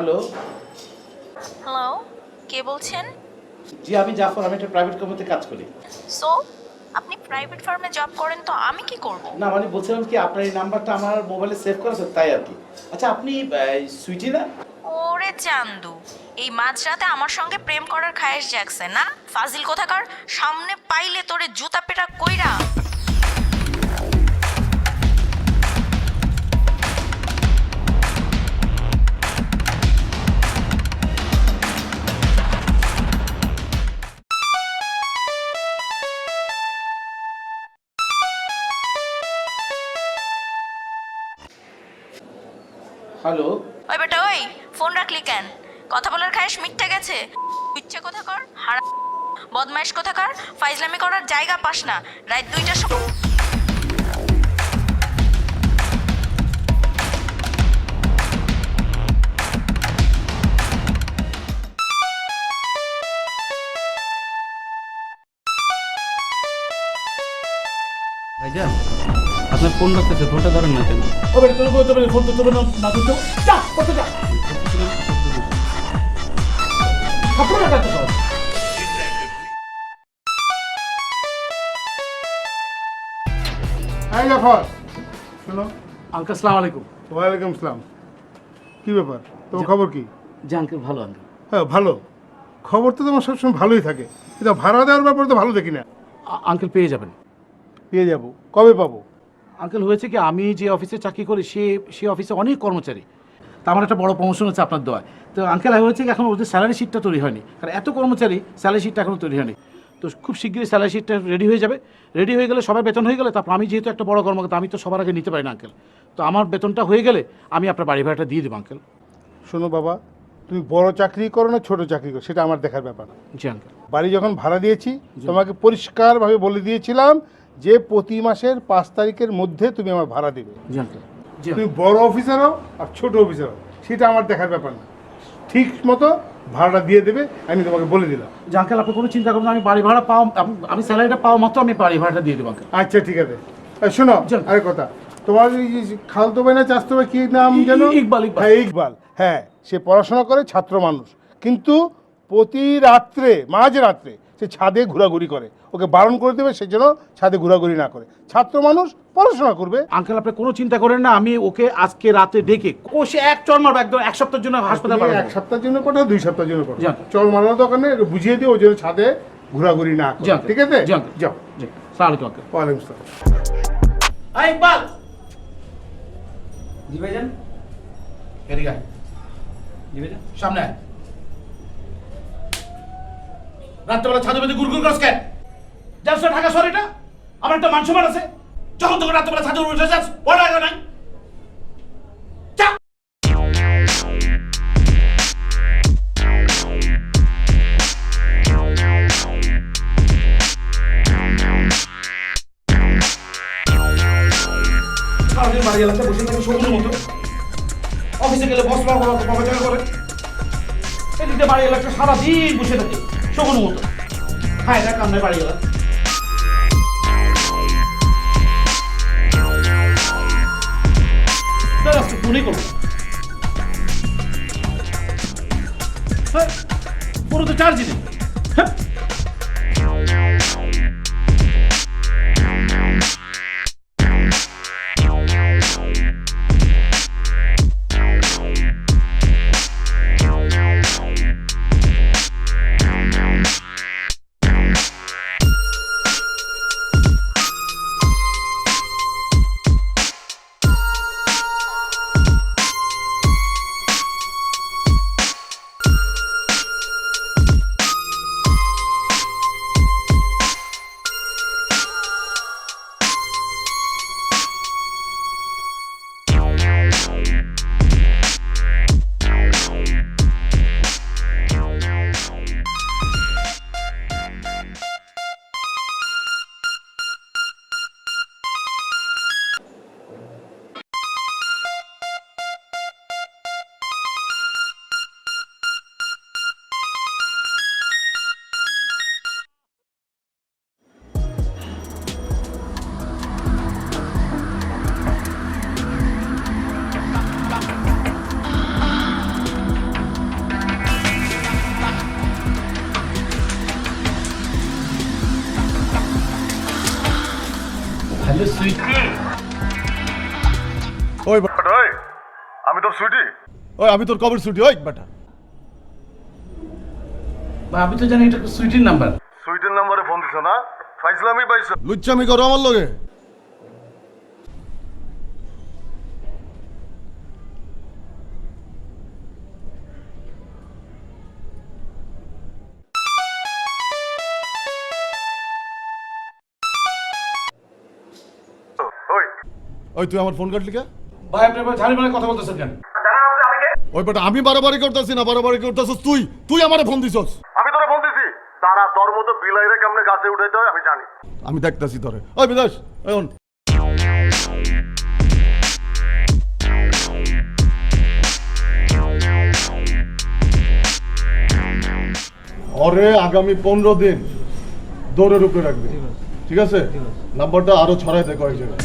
Hello. Hello কে বলছেন? জি আমি জাফর আমি একটা প্রাইভেট কোম্পানিতে কাজ করি। সো আপনি প্রাইভেট ফার্মে জব করেন তো আমি কি করব? না মানে বলছিলাম কি আপনার এই নাম্বারটা আমার মোবাইলে সেভ করা আছে তাই আর কি। আচ্ছা আপনি সুইটি না? ওরে চান্দু এই মাঝরাতে আমার সঙ্গে প্রেম করার খায়েশ জাগছে না? ফাজিল কোথাকার? সামনে পাইলে তোরে জুতা পেটা কইরা হ্যালো। ওই বেটা, ওই, ফোন রাখলি কেন? কথা বলার খায়েস মিথ্যা গেছে। ইচ্ছে কোথাকার হারা বদমাইশ কোথাকার ফাইজলামি করার জায়গা পাস না। রাত দুইটার সময় আপনার ফোন রাখতেছে ফোনটা ধরেন না কেন? ও বেটা তুমি বলতে পারি ফোন তো তুমি না তো যা কত যা। কাপড় রাখা তো এই জাফর শোনো। আঙ্কেল আলাইকুম। ওয়ালাইকুম আসসালাম। কি ব্যাপার? তোর খবর কি? জি আঙ্কেল ভালো আঙ্কেল। হ্যাঁ ভালো। খবর তো তোমার সবসময় ভালোই থাকে। কিন্তু ভাড়া দেওয়ার ব্যাপারে তো ভালো দেখি না। আঙ্কেল পেয়ে যাবেন। পেয়ে যাব। কবে পাবো? আঙ্কেল হয়েছে কি আমি যে অফিসে চাকরি করি সে সে অফিসে অনেক কর্মচারী। তা আমার একটা বড় প্রমোশন হচ্ছে আপনার দোয়ায় তো আঙ্কেল হয়েছে কি এখন ওদের স্যালারি শিটটা তৈরি হয়নি। কারণ এত কর্মচারী স্যালারি শিটটা এখনও তৈরি হয়নি। তো খুব শীঘ্রই স্যালারি শিটটা রেডি হয়ে যাবে। রেডি হয়ে গেলে সবার বেতন হয়ে গেলে তারপর আমি যেহেতু একটা বড় কর্মকর্তা আমি তো সবার আগে নিতে পারি না আঙ্কেল তো আমার বেতনটা হয়ে গেলে আমি আপনার বাড়ি ভাড়াটা দিয়ে দেবো আঙ্কেল শোনো বাবা তুমি বড় চাকরি করো না ছোট চাকরি করো সেটা আমার দেখার ব্যাপার। জি আঙ্কেল বাড়ি যখন ভাড়া দিয়েছি তোমাকে পরিষ্কারভাবে বলে দিয়েছিলাম যে প্রতি মাসের পাঁচ তারিখের মধ্যে তুমি আমার ভাড়া দেবে। জি। তুমি বড় অফিসার হও আর ছোট অফিসার হও সেটা আমার দেখার ব্যাপার না। ঠিক মতো ভাড়াটা দিয়ে দেবে আমি তোমাকে বলে দিলাম। যে আঙ্কেল আপনি কোনো চিন্তা করবেন না, আমি বাড়ি ভাড়া পাও আমি স্যালারিটা পাওয়া মাত্র আমি বাড়ি ভাড়াটা দিয়ে দেবো আচ্ছা ঠিক আছে। শোনো আরে কথা। তোমার খালতো ভাই না চাস্তো ভাই কি নাম যেন? ইকবাল, ইকবাল। হ্যাঁ ইকবাল। হ্যাঁ সে পড়াশোনা করে ছাত্র মানুষ। কিন্তু প্রতি রাত্রে মাঝ রাত্রে সে ছাদে ঘোরাঘুরি করে। ওকে বারণ করে দেবে সে যেন ছাদে ঘোরাঘুরি না করে। ছাত্র মানুষ পড়াশোনা করবে। আঙ্কেল আপনি কোনো চিন্তা করেন না আমি ওকে আজকে রাতে ডেকে ও সে এক চর মারবো একদম এক সপ্তাহের জন্য হাসপাতাল এক সপ্তাহের জন্য পাঠাও দুই সপ্তাহের জন্য পাঠাও। চল মারানোর দোকানে বুঝিয়ে দিও ও যেন ছাদে ঘোরাঘুরি না করে। ঠিক আছে? আঙ্কেল যাও। সালাম আলাইকুম আঙ্কেল। ওয়ালাইকুম আসসালাম। আই ইকবাল! জি ভাইজান। এদিকে জি ভাইজান সামনে আয়। রাত্রেবেলা ছাদে বেঁধে গুড়গুড় করছ কেন যাস ঢাকা শহরে এটা? আমার একটা মান সম্মান আছে। যখন তখন রাত্রেবেলা ছাদে উঠে যাস, পড়া আগে নাই। সারাদিন বাড়ি এলাকায় বসে থাকে সবুজের মতো। অফিসে গেলে বস বকাঝকা করে। এদিকে বাড়ি এলাকা সারাদিন বসে থাকে। শকুন মতো। খায় না কামড়ে বাড়ি এলাকা ফোনই করব হ্যাঁ পুরো তো চার্জই নেই। Bye. সুইটি ওই বাটা ওই আমি তোর সুইটি ওই আমি তোর কবর সুইটি ওই বাটা। আমি তো জানি এটা সুইটির নাম্বার সুইটির নাম্বারে ফোন দিছ না? ফাইজলামি পাইছ। লুচ্চামি করো আমার লগে। ওই তুই আমার ফোন কাটলি কে? ভাই আপনি ঝাড়ি মানে কথা বলতেছেন কেন? ওই বেটা আমি বাড়াবাড়ি করতেছি না বাড়াবাড়ি করতেছিস তুই। তুই আমারে ফোন দিছস। আমি তোরা ফোন দিছি। তারা তোর মতো বিলাইরে কেমনে গাছে উঠাইতে হয় আমি জানি। আমি দেখতাছি তোরে। ওই বিদাস এখন ওরে আগামী পনেরো দিন দৌড়ের উপরে রাখবি। ঠিক আছে? নাম্বারটা আরও ছড়াই দেখো এই জায়গায়